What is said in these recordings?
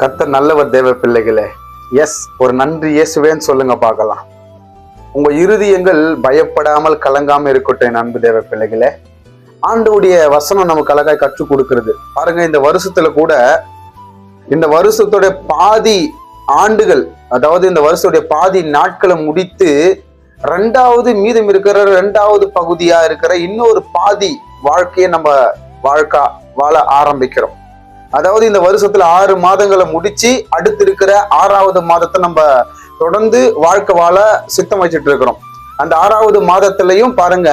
கத்த நல்லவர் தேவ பிள்ளைகளே. எஸ் ஒரு நன்றி இயேசுவேன்னு சொல்லுங்க பார்க்கலாம். உங்க இருதயங்கள் பயப்படாமல் கலங்காம இருக்கட்டும் என் அன்பு தேவ பிள்ளைகளே. ஆண்டவுடைய வசனம் நமக்கு அழகாய் கற்றுக் கொடுக்கிறது. பாருங்க இந்த வருஷத்துல கூட இந்த வருஷத்துடைய பாதி ஆண்டுகள் அதாவது இந்த வருஷத்துடைய பாதி நாட்களை முடித்து ரெண்டாவது மீதம் இருக்கிற ரெண்டாவது பகுதியா இருக்கிற இன்னொரு பாதி வாழ்க்கையை நம்ம வாழ்க்கா வாழ ஆரம்பிக்கிறோம். அதாவது இந்த வருஷத்துல ஆறு மாதங்களை முடிச்சு அடுத்து இருக்கிற ஆறாவது மாதத்தை நம்ம தொடர்ந்து வாழ்க்கை வாழ சித்தம் வச்சுட்டு இருக்கிறோம். அந்த ஆறாவது மாதத்திலையும் பாருங்க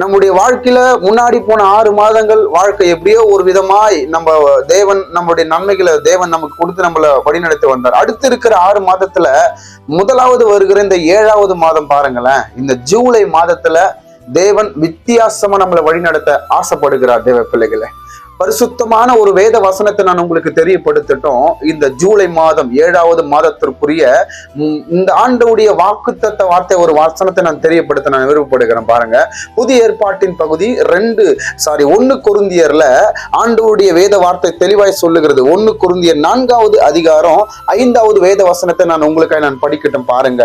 நம்முடைய வாழ்க்கையில முன்னாடி போன ஆறு மாதங்கள் வாழ்க்கை எப்படியோ ஒரு விதமாய் நம்ம தேவன் நம்முடைய நன்மைகளை தேவன் நமக்கு கொடுத்து நம்மள வழிநடத்தி வந்தார். அடுத்து இருக்கிற ஆறு மாதத்துல முதலாவது வருகிற இந்த ஏழாவது மாதம் பாருங்களேன் இந்த ஜூலை மாதத்துல தேவன் வித்தியாசமா நம்மளை வழிநடத்த ஆசைப்படுகிறார் தேவ பிள்ளைகளை. பரிசுத்தமான ஒரு வேத வசனத்தை நான் உங்களுக்கு தெரியப்படுத்தட்டும். இந்த ஜூலை மாதம் ஏழாவது மாதத்திற்குரிய இந்த ஆண்டவுடைய வாக்குத்தத்த வார்த்தை ஒரு வசனத்தை நான் தெரியப்படுத்த நான் விருப்பப்படுகிறேன் பாருங்க. புதிய ஏற்பாட்டின் பகுதி ரெண்டு சாரி ஒன்னு குருந்தியர்ல ஆண்டவுடைய வேத வார்த்தை தெளிவாய் சொல்லுகிறது. ஒன்னு குருந்தியர் நான்காவது அதிகாரம் ஐந்தாவது வேத வசனத்தை நான் உங்களுக்காக நான் படிக்கட்டும் பாருங்க.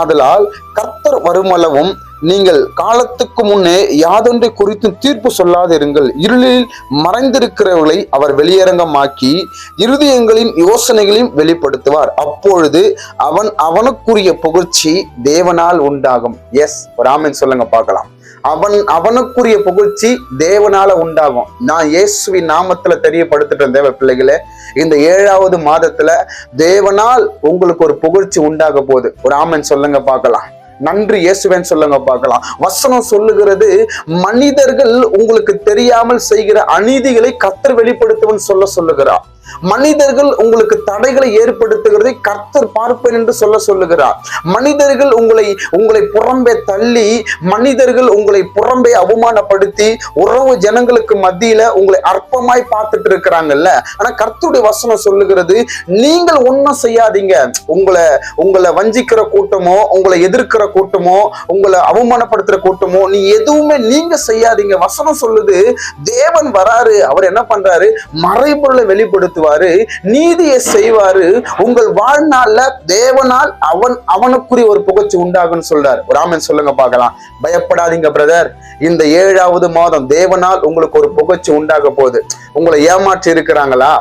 ஆதலால் கர்த்தர் வருமளவும் நீங்கள் காலத்துக்கு முன்னே யாதொன்றை குறித்து தீர்ப்பு சொல்லாதிருங்கள். இருளில் மறைந்திருக்கிறவர்களை அவர் வெளியரங்கமாக்கி இருதயங்களின் யோசனைகளையும் வெளிப்படுத்துவார். அப்பொழுது அவன் அவனுக்குரிய புகழ்ச்சி தேவனால் உண்டாகும். எஸ் ஒரு சொல்லுங்க பார்க்கலாம். அவன் அவனுக்குரிய புகழ்ச்சி தேவனால உண்டாகும். நான் இயேசுவின் நாமத்துல தெரியப்படுத்திட்டேன் தேவ பிள்ளைகளே. இந்த ஏழாவது மாதத்துல தேவனால் உங்களுக்கு ஒரு புகழ்ச்சி உண்டாக போகுது. ஒரு ஆமென் சொல்லுங்க பார்க்கலாம். நன்றி இயேசுவேன் சொல்லுங்க பார்க்கலாம். வசனம் சொல்லுகிறது மனிதர்கள் உங்களுக்கு தெரியாமல் செய்கிற அநீதிகளை கத்தர் வெளிப்படுத்துவன் சொல்ல சொல்லுகிறார். மனிதர்கள் உங்களுக்கு தடைகளை ஏற்படுத்துகிறதை கர்த்தர் பார்ப்பேன் என்று சொல்ல சொல்லுகிறார். மனிதர்கள் உங்களை உங்களை புறம்பே தள்ளி மனிதர்கள் உங்களை புறம்பே அவமானப்படுத்தி உறவு ஜனங்களுக்கு மத்தியில உங்களை அற்பமாய் பார்த்துட்டு இருக்கிறாங்கல்ல. ஆனா கர்த்தருடைய வசனம் சொல்லுகிறது நீங்கள் ஒன்றும் செய்யாதீங்க. உங்களை உங்களை வஞ்சிக்கிற கூட்டமோ உங்களை எதிர்க்கிற கூட்டமோ உங்களை அவமானப்படுத்துற கூட்டமோ நீ எதுவுமே நீங்க செய்யாதீங்க. வசனம் சொல்லுது தேவன் வராரு. அவர் என்ன பண்றாரு? மறைபொருளை வெளிப்படுத்துவாரு நீதியை செய்வாரு. உங்கள் வாழ்நாள்ல தேவனால் அவன் அவனுக்குரிய ஒரு புகழ்ச்சி உண்டாகும்னு சொல்றாரு. ஒரு சொல்லுங்க பார்க்கலாம். பயப்படாதீங்க பிரதர் இந்த ஏழாவது மாதம் தேவனால் உங்களுக்கு ஒரு புகழ்ச்சி உண்டாக போகுது. உங்களை ஏமாற்றி இருக்கிறாங்களா?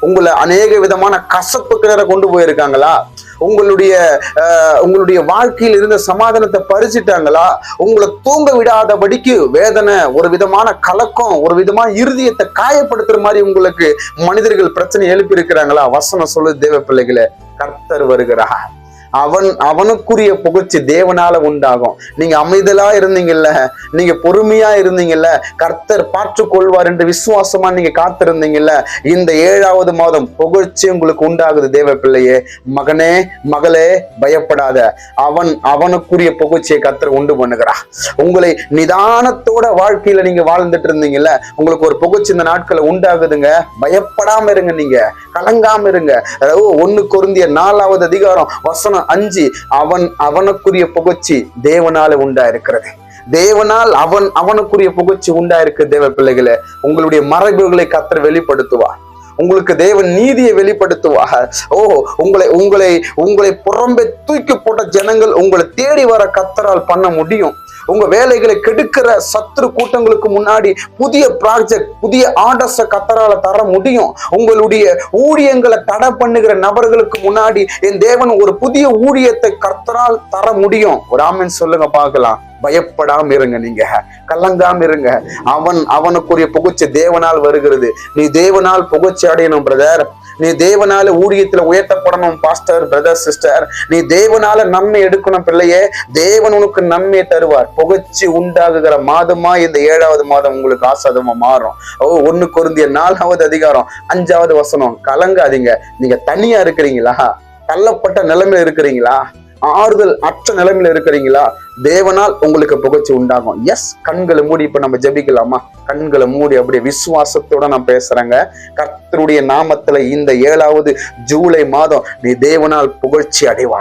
உங்களை அநேக விதமான கசப்பு கிணற கொண்டு போயிருக்காங்களா? உங்களுடைய அஹ், உங்களுடைய வாழ்க்கையில் இருந்த சமாதானத்தை பறிச்சிட்டாங்களா? உங்களை தூங்க விடாதபடிக்கு வேதனை ஒரு விதமான கலக்கம் ஒரு விதமான இறுதியத்தை காயப்படுத்துற மாதிரி உங்களுக்கு மனிதர்கள் பிரச்சனை எழுப்பி இருக்கிறாங்களா வசனம் சொல்லு தேவ பிள்ளைகளை கர்த்தர் வருகிறார். அவன் அவனுக்குரிய புகழ்ச்சி தேவனால உண்டாகும். நீங்க அமைதலா இருந்தீங்கல்ல? நீங்க பொறுமையா இருந்தீங்கல்ல? கர்த்தர் பார்த்து கொள்வார் என்று விசுவாசமா நீங்க காத்திருந்தீங்கல்ல? இந்த ஏழாவது மாதம் புகழ்ச்சி உங்களுக்கு உண்டாகுது தேவ பிள்ளையே. மகனே மகளே பயப்படாத. அவன் அவனுக்குரிய புகழ்ச்சியை கர்த்தர் உண்டு பண்ணுகிறா உங்களை நிதானத்தோட வாழ்க்கையில நீங்க வாழ்ந்துட்டு இருந்தீங்கல்ல? உங்களுக்கு ஒரு புகழ்ச்சி இந்த நாட்களை உண்டாகுதுங்க. பயப்படாம இருங்க நீங்க. கலங்காம இருங்க. ஒன்னு ஒண்ணு கொருந்திய நாலாவது அதிகாரம் வசனம் அஞ்சு அவன் அவனுக்குரிய புகழ்ச்சி தேவனால உண்டா இருக்கிறது தேவனால் அவன் அவனுக்குரிய புகழ்ச்சி உண்டா இருக்கு தேவ பிள்ளைகளை உங்களுடைய மறைபுகளை கத்தர் வெளிப்படுத்துவார். உங்களுக்கு தேவன் நீதியை வெளிப்படுத்துவா ஓ உங்களை உங்களை உங்களை புறம்பே தூக்கி போட்ட ஜனங்கள் உங்களை தேடி வர கத்தரால் பண்ண முடியும். உங்க வேலைகளை கெடுக்கிற சத்துரு கூட்டங்களுக்கு முன்னாடி புதிய ப்ராஜெக்ட் புதிய ஆர்டர்ஸை கத்தரால தர முடியும். உங்களுடைய ஊழியங்களை தடை பண்ணுகிற நபர்களுக்கு முன்னாடி என் தேவன் ஒரு புதிய ஊழியத்தை கர்த்தரால் தர முடியும். ஒரு ஆமென் சொல்லுங்க பார்க்கலாம். பயப்படாம இருங்க நீங்க. கலங்காம இருங்க. அவன் அவனுக்குரிய புகழ்ச்சி தேவனால் வருகிறது. நீ தேவனால் புகழ்ச்சி அடையணும் பிரதர் நீ தேவனால ஊழியத்துல உயர்த்தப்படணும் பாஸ்டர் பிரதர் சிஸ்டர் நீ தேவனால நன்மை எடுக்கணும் பிள்ளையே. தேவன் உனக்கு நன்மையை தருவார். புகழ்ச்சி உண்டாகுகிற மாதமா இந்த ஏழாவது மாதம் உங்களுக்கு ஆசாதமா மாறும். ஓ ஒன்னு குருந்திய நாலாவது அதிகாரம் அஞ்சாவது வசனம். கலங்காதீங்க. நீங்க தனியா இருக்கிறீங்களா? தள்ளப்பட்ட நிலைமையில இருக்கிறீங்களா? ஆறுதல் அற்ற நிலைமையில இருக்கிறீங்களா? தேவனால் உங்களுக்கு புகழ்ச்சி உண்டாகும். எஸ் கண்களை மூடி இப்ப நம்ம ஜெபிக்கலாமா? கண்களை மூடி அப்படியே விசுவாசத்தோட நான் பேசுறேங்க. கர்த்தருடைய நாமத்துல இந்த ஏழாவது ஜூலை மாதம் நீ தேவனால் புகழ்ச்சி அடைவா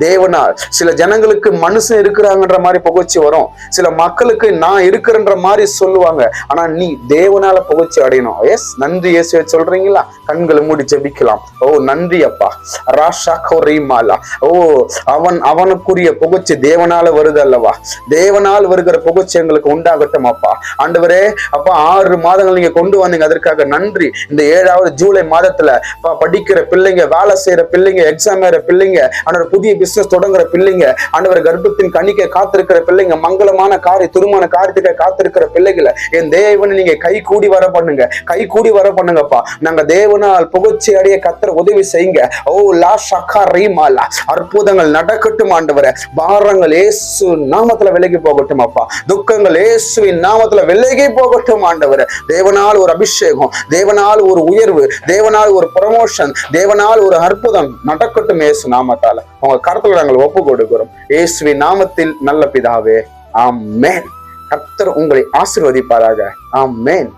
தேவனால் சில ஜனங்களுக்கு மனுஷன் இருக்கிறாங்கன்ற மாதிரி புகழ்ச்சி வரும். சில மக்களுக்கு நான் இருக்கிறன்ற மாதிரி சொல்லுவாங்க. ஆனா நீ தேவனால புகழ்ச்சி அடையணும். எஸ் நன்றி இயேசுவே சொல்றீங்களா? கண்களை மூடி ஜெபிக்கலாம். ஓ நன்றி அப்பா. ராஷா மாலா ஓ அவன் அவனுக்குரிய புகழ்ச்சி தேவனால வரும் வருது அல்லவா தேவனால் வருகிற புகழ்ச்சி எங்களுக்கு உண்டாகட்டும் அப்பா. ஆண்டவரே அப்பா ஆறு மாதங்கள் நீங்க கொண்டு வந்தீங்க. அதற்காக நன்றி. இந்த ஏழாவது ஜூலை மாதத்துல படிக்கிற பிள்ளைங்க வேலை செய்யற பிள்ளைங்க எக்ஸாம் எழுற பிள்ளைங்க ஆண்டவர் புதிய பிசினஸ் தொடங்குற பிள்ளைங்க ஆண்டவர் கர்ப்பத்தின் கணிக்க காத்திருக்கிற பிள்ளைங்க மங்களமான காரி திருமண காரியத்துக்கு காத்திருக்கிற பிள்ளைகளை என் தேவனை நீங்க கை கூடி வர பண்ணுங்க. கை கூடி வர பண்ணுங்கப்பா. நாங்க தேவனால் புகழ்ச்சி அடைய கத்திர உதவி செய்யுங்க. ஓ லா ஷக்கா ரீமாலா அற்புதங்கள் நடக்கட்டும் ஆண்டவரை. பாரங்கள் ஏசு நாமத்துல விலகி போகட்டும் அப்பா. துக்கங்கள் இயேசுவின் நாமத்துல விலகி போகட்டும் ஆண்டவர். தேவனால் ஒரு அபிஷேகம் தேவனால் ஒரு உயர்வு தேவனால் ஒரு ப்ரமோஷன் தேவனால் ஒரு அற்புதம் நடக்கட்டும் இயேசு நாமத்தால. உங்க கருத்துல நாங்கள் ஒப்பு கொடுக்கிறோம் இயேசுவின் நாமத்தில் நல்ல பிதாவே ஆமென். கர்த்தர் உங்களை ஆசிர்வதிப்பாராக. ஆம் மேன்